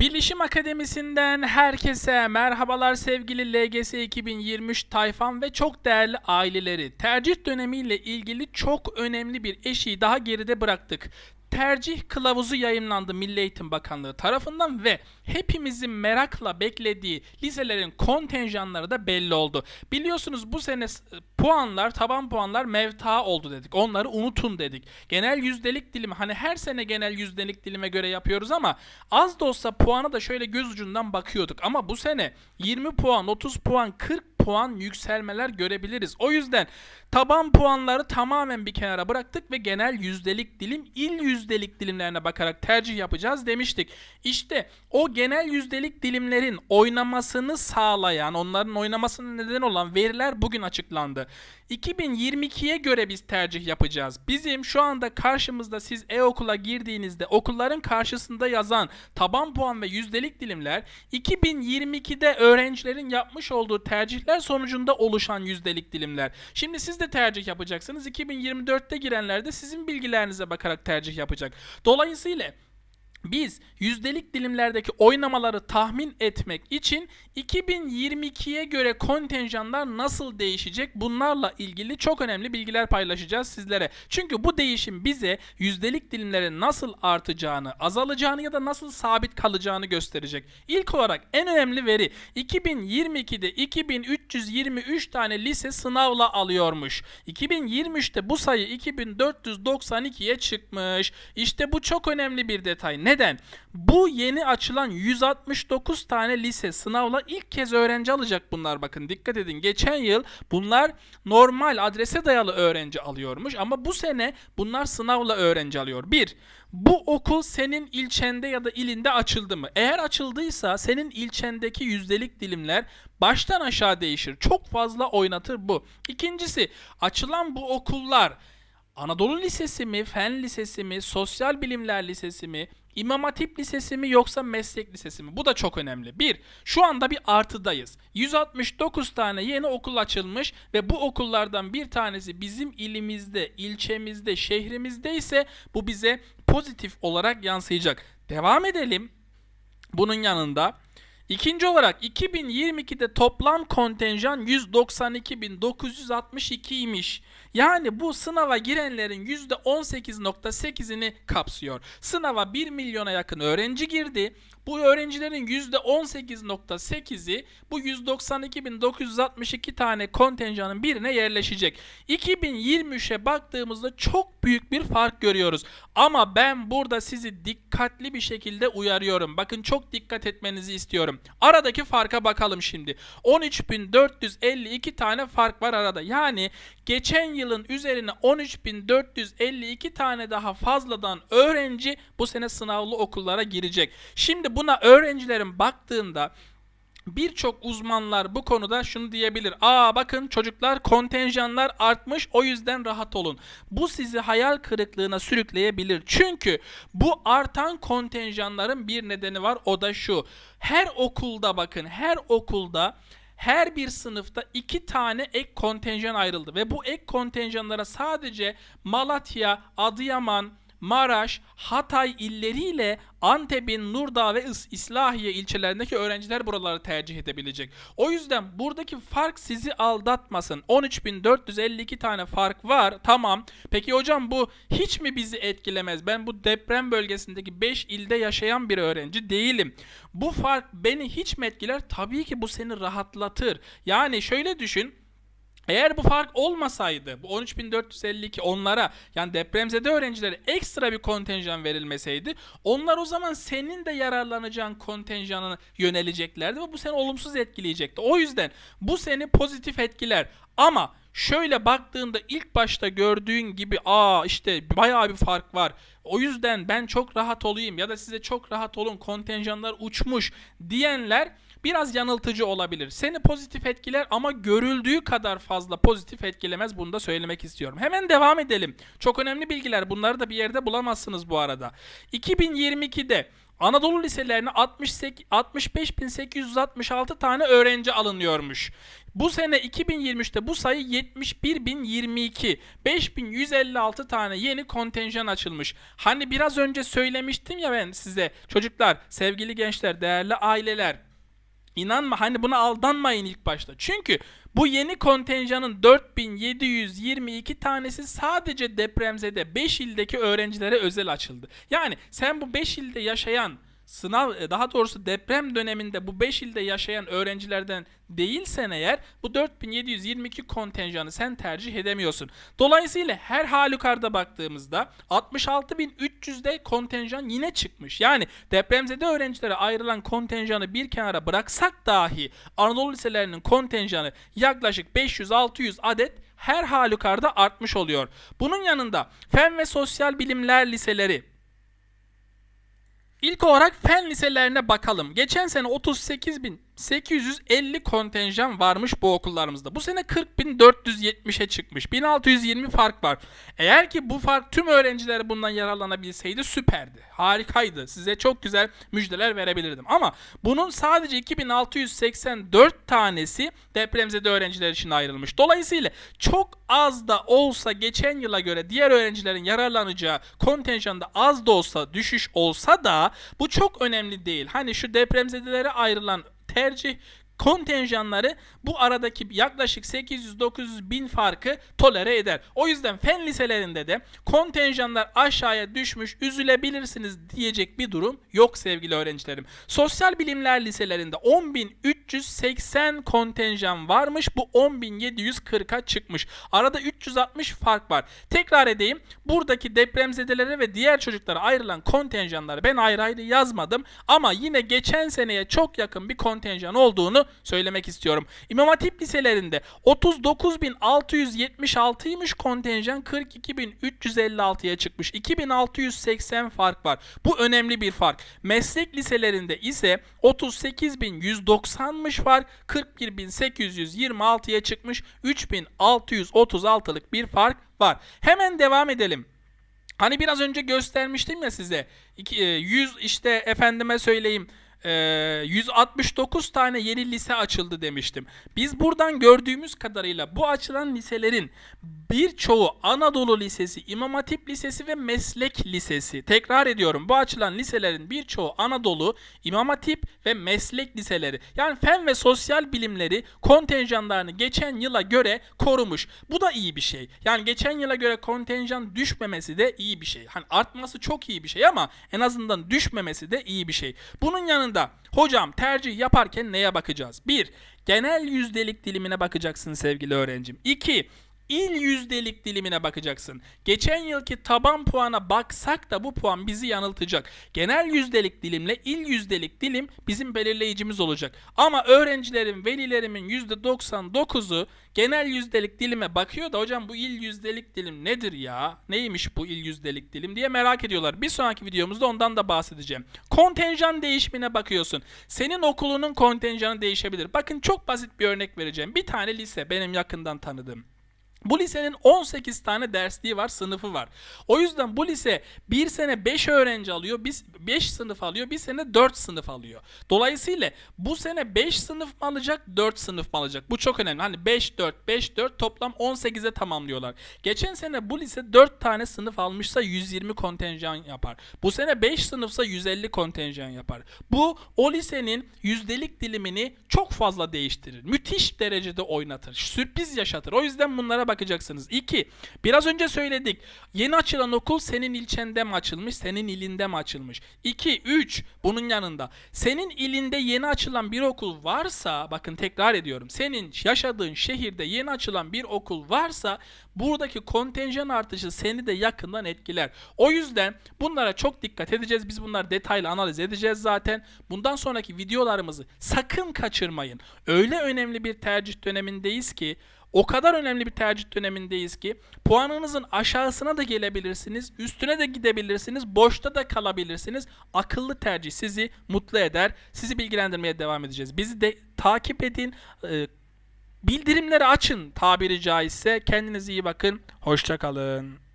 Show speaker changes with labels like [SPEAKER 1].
[SPEAKER 1] Bilişim Akademisi'nden herkese merhabalar sevgili LGS 2023 tayfan ve çok değerli aileleri. Tercih dönemiyle ilgili çok önemli bir eşiği daha geride bıraktık. Tercih kılavuzu yayınlandı Milli Eğitim Bakanlığı tarafından ve hepimizin merakla beklediği liselerin kontenjanları da belli oldu. Biliyorsunuz bu sene puanlar, taban puanlar mevta oldu dedik. Onları unutun dedik. Genel yüzdelik dilimi hani her sene genel yüzdelik dilime göre yapıyoruz ama az da olsa puana da şöyle göz ucundan bakıyorduk. Ama bu sene 20 puan, 30 puan, 40 puan yükselmeler görebiliriz. O yüzden taban puanları tamamen bir kenara bıraktık ve genel yüzdelik dilim, il yüzdelik dilimlerine bakarak tercih yapacağız demiştik. İşte o genel yüzdelik dilimlerin oynamasını sağlayan, onların oynamasına neden olan veriler bugün açıklandı. 2022'ye göre biz tercih yapacağız. Bizim şu anda karşımızda siz e-okula girdiğinizde okulların karşısında yazan taban puan ve yüzdelik dilimler 2022'de öğrencilerin yapmış olduğu tercihler sonucunda oluşan yüzdelik dilimler. Şimdi siz de tercih yapacaksınız. 2024'te girenler de sizin bilgilerinize bakarak tercih yapacak. Dolayısıyla biz yüzdelik dilimlerdeki oynamaları tahmin etmek için 2022'ye göre kontenjanlar nasıl değişecek bunlarla ilgili çok önemli bilgiler paylaşacağız sizlere. Çünkü bu değişim bize yüzdelik dilimlerin nasıl artacağını, azalacağını ya da nasıl sabit kalacağını gösterecek. İlk olarak en önemli veri 2022'de 2323 tane lise sınavla alıyormuş. 2023'te bu sayı 2492'ye çıkmış. İşte bu çok önemli bir detay. Neden? Bu yeni açılan 169 tane lise sınavla ilk kez öğrenci alacak bunlar bakın dikkat edin. Geçen yıl bunlar normal adrese dayalı öğrenci alıyormuş ama bu sene bunlar sınavla öğrenci alıyor. Bir, bu okul senin ilçende ya da ilinde açıldı mı? Eğer açıldıysa senin ilçendeki yüzdelik dilimler baştan aşağı değişir. Çok fazla oynatır bu. İkincisi açılan bu okullar Anadolu Lisesi mi, Fen Lisesi mi, Sosyal Bilimler Lisesi mi, İmam Hatip Lisesi mi yoksa Meslek Lisesi mi? Bu da çok önemli. Bir, şu anda bir artıdayız. 169 tane yeni okul açılmış ve bu okullardan bir tanesi bizim ilimizde, ilçemizde, şehrimizde ise bu bize pozitif olarak yansıyacak. Devam edelim. Bunun yanında ikinci olarak 2022'de toplam kontenjan 192.962'ymiş. Yani bu sınava girenlerin %18.8'ini kapsıyor. Sınava 1 milyona yakın öğrenci girdi. Bu öğrencilerin %18.8'i bu 192.962 tane kontenjanın birine yerleşecek. 2023'e baktığımızda çok büyük bir fark görüyoruz. Ama ben burada sizi dikkatli bir şekilde uyarıyorum. Bakın çok dikkat etmenizi istiyorum. Aradaki farka bakalım şimdi. 13.452 tane fark var arada. Yani geçen yılın üzerine 13.452 tane daha fazladan öğrenci bu sene sınavlı okullara girecek. Şimdi buna öğrencilerin baktığında Birçok uzmanlar bu konuda şunu diyebilir. Aa bakın çocuklar kontenjanlar artmış o yüzden rahat olun. Bu sizi hayal kırıklığına sürükleyebilir. Çünkü bu artan kontenjanların bir nedeni var o da şu. Her okulda bakın her okulda her bir sınıfta iki tane ek kontenjan ayrıldı ve bu ek kontenjanlara sadece Malatya, Adıyaman, Maraş, Hatay illeriyle Antep'in Nurdağ ve İs- İslahiye ilçelerindeki öğrenciler buraları tercih edebilecek. O yüzden buradaki fark sizi aldatmasın. 13.452 tane fark var. Tamam. Peki hocam bu hiç mi bizi etkilemez? Ben bu deprem bölgesindeki 5 ilde yaşayan bir öğrenci değilim. Bu fark beni hiç mi etkiler? Tabii ki bu seni rahatlatır. Yani şöyle düşün. Eğer bu fark olmasaydı, bu 13.452 onlara yani depremzede öğrencilere ekstra bir kontenjan verilmeseydi, onlar o zaman senin de yararlanacağın kontenjanına yöneleceklerdi ve bu seni olumsuz etkileyecekti. O yüzden bu seni pozitif etkiler. Ama şöyle baktığında ilk başta gördüğün gibi aa işte bayağı bir fark var. O yüzden ben çok rahat olayım ya da size çok rahat olun kontenjanlar uçmuş diyenler biraz yanıltıcı olabilir. Seni pozitif etkiler ama görüldüğü kadar fazla pozitif etkilemez. Bunu da söylemek istiyorum. Hemen devam edelim. Çok önemli bilgiler. Bunları da bir yerde bulamazsınız bu arada. 2022'de Anadolu liselerine 68 65.866 tane öğrenci alınıyormuş. Bu sene 2023'te bu sayı 71.022. 5156 tane yeni kontenjan açılmış. Hani biraz önce söylemiştim ya ben size çocuklar, sevgili gençler, değerli aileler İnanma hani buna aldanmayın ilk başta. Çünkü bu yeni kontenjanın 4722 tanesi sadece depremzede 5 ildeki öğrencilere özel açıldı. Yani sen bu 5 ilde yaşayan sınav e, daha doğrusu deprem döneminde bu 5 ilde yaşayan öğrencilerden değilsen eğer bu 4722 kontenjanı sen tercih edemiyorsun. Dolayısıyla her halükarda baktığımızda 66300'de kontenjan yine çıkmış. Yani depremzede öğrencilere ayrılan kontenjanı bir kenara bıraksak dahi Anadolu liselerinin kontenjanı yaklaşık 500-600 adet her halükarda artmış oluyor. Bunun yanında fen ve sosyal bilimler liseleri İlk olarak fen liselerine bakalım. Geçen sene 38.850 kontenjan varmış bu okullarımızda. Bu sene 40.470'e çıkmış. 1620 fark var. Eğer ki bu fark tüm öğrenciler bundan yararlanabilseydi süperdi. Harikaydı. Size çok güzel müjdeler verebilirdim. Ama bunun sadece 2684 tanesi depremzede öğrenciler için ayrılmış. Dolayısıyla çok az da olsa geçen yıla göre diğer öğrencilerin yararlanacağı kontenjanda az da olsa düşüş olsa da bu çok önemli değil. Hani şu depremzedelere ayrılan tercih kontenjanları bu aradaki yaklaşık 800-900 bin farkı tolere eder. O yüzden fen liselerinde de kontenjanlar aşağıya düşmüş üzülebilirsiniz diyecek bir durum yok sevgili öğrencilerim. Sosyal bilimler liselerinde 10.380 kontenjan varmış bu 10.740'a çıkmış. Arada 360 fark var. Tekrar edeyim buradaki depremzedelere ve diğer çocuklara ayrılan kontenjanları ben ayrı ayrı yazmadım ama yine geçen seneye çok yakın bir kontenjan olduğunu söylemek istiyorum. İmam Hatip liselerinde 39.676'ymış kontenjan 42.356'ya çıkmış. 2680 fark var. Bu önemli bir fark. Meslek liselerinde ise 38.190'mış fark 41.826'ya çıkmış. 3636'lık bir fark var. Hemen devam edelim. Hani biraz önce göstermiştim ya size. 100 işte efendime söyleyeyim 169 tane yeni lise açıldı demiştim. Biz buradan gördüğümüz kadarıyla bu açılan liselerin birçoğu Anadolu Lisesi, İmam Hatip Lisesi ve Meslek Lisesi. Tekrar ediyorum bu açılan liselerin birçoğu Anadolu, İmam Hatip ve Meslek Liseleri. Yani fen ve sosyal bilimleri kontenjanlarını geçen yıla göre korumuş. Bu da iyi bir şey. Yani geçen yıla göre kontenjan düşmemesi de iyi bir şey. Hani artması çok iyi bir şey ama en azından düşmemesi de iyi bir şey. Bunun yanında hocam tercih yaparken neye bakacağız? 1. Genel yüzdelik dilimine bakacaksın sevgili öğrencim. 2 il yüzdelik dilimine bakacaksın. Geçen yılki taban puana baksak da bu puan bizi yanıltacak. Genel yüzdelik dilimle il yüzdelik dilim bizim belirleyicimiz olacak. Ama öğrencilerin, velilerimin %99'u genel yüzdelik dilime bakıyor da hocam bu il yüzdelik dilim nedir ya? Neymiş bu il yüzdelik dilim diye merak ediyorlar. Bir sonraki videomuzda ondan da bahsedeceğim. Kontenjan değişimine bakıyorsun. Senin okulunun kontenjanı değişebilir. Bakın çok basit bir örnek vereceğim. Bir tane lise benim yakından tanıdığım. Bu lisenin 18 tane dersliği var, sınıfı var. O yüzden bu lise bir sene 5 öğrenci alıyor, 5 sınıf alıyor, bir sene 4 sınıf alıyor. Dolayısıyla bu sene 5 sınıf mı alacak, 4 sınıf mı alacak? Bu çok önemli. Hani 5 4 5 4 toplam 18'e tamamlıyorlar. Geçen sene bu lise 4 tane sınıf almışsa 120 kontenjan yapar. Bu sene 5 sınıfsa 150 kontenjan yapar. Bu o lisenin yüzdelik dilimini çok fazla değiştirir. Müthiş derecede oynatır. Sürpriz yaşatır. O yüzden bunlara bakacaksınız. 2. Biraz önce söyledik. Yeni açılan okul senin ilçende mi açılmış, senin ilinde mi açılmış? 2. 3. Bunun yanında senin ilinde yeni açılan bir okul varsa, bakın tekrar ediyorum. Senin yaşadığın şehirde yeni açılan bir okul varsa buradaki kontenjan artışı seni de yakından etkiler. O yüzden bunlara çok dikkat edeceğiz. Biz bunları detaylı analiz edeceğiz zaten. Bundan sonraki videolarımızı sakın kaçırmayın. Öyle önemli bir tercih dönemindeyiz ki o kadar önemli bir tercih dönemindeyiz ki puanınızın aşağısına da gelebilirsiniz, üstüne de gidebilirsiniz, boşta da kalabilirsiniz. Akıllı tercih sizi mutlu eder. Sizi bilgilendirmeye devam edeceğiz. Bizi de takip edin. E, bildirimleri açın tabiri caizse. Kendinize iyi bakın. Hoşçakalın.